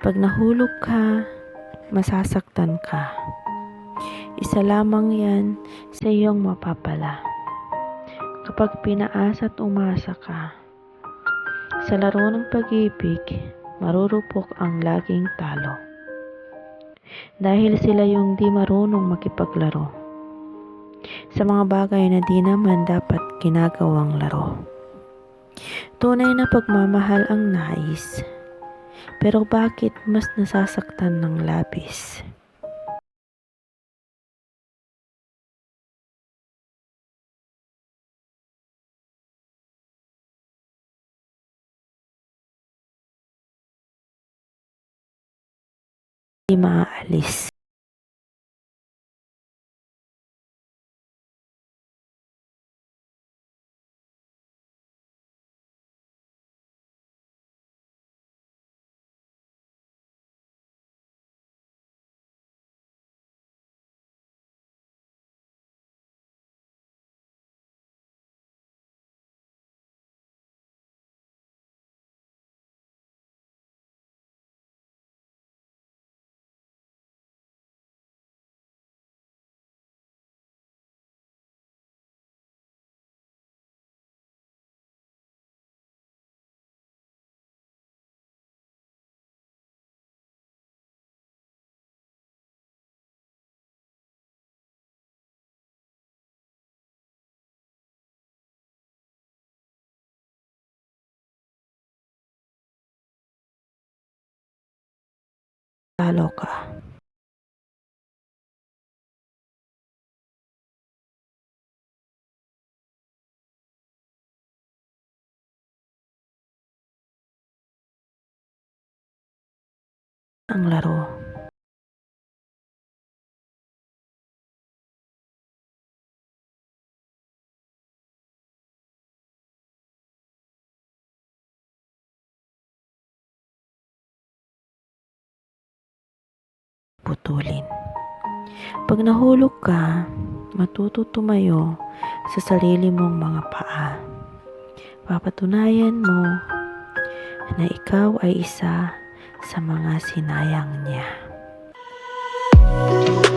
Pag nahulog ka, masasaktan ka. Isa lamang yan sa iyong mapapala. Kapag pinaasa at umasa ka, sa laro ng pag-ibig, marurupok ang laging talo. Dahil sila yung di marunong makipaglaro sa mga bagay na di naman dapat ginagawang laro. Tunay na pagmamahal ang nais, pero bakit mas nasasaktan ng labis? Di maaalis. Talo. Ang laro. putulin. Pag nahulog ka, matuto tumayo sa sarili mong mga paa. Papatunayan mo na ikaw ay isa sa mga sinayang niya. Thank you.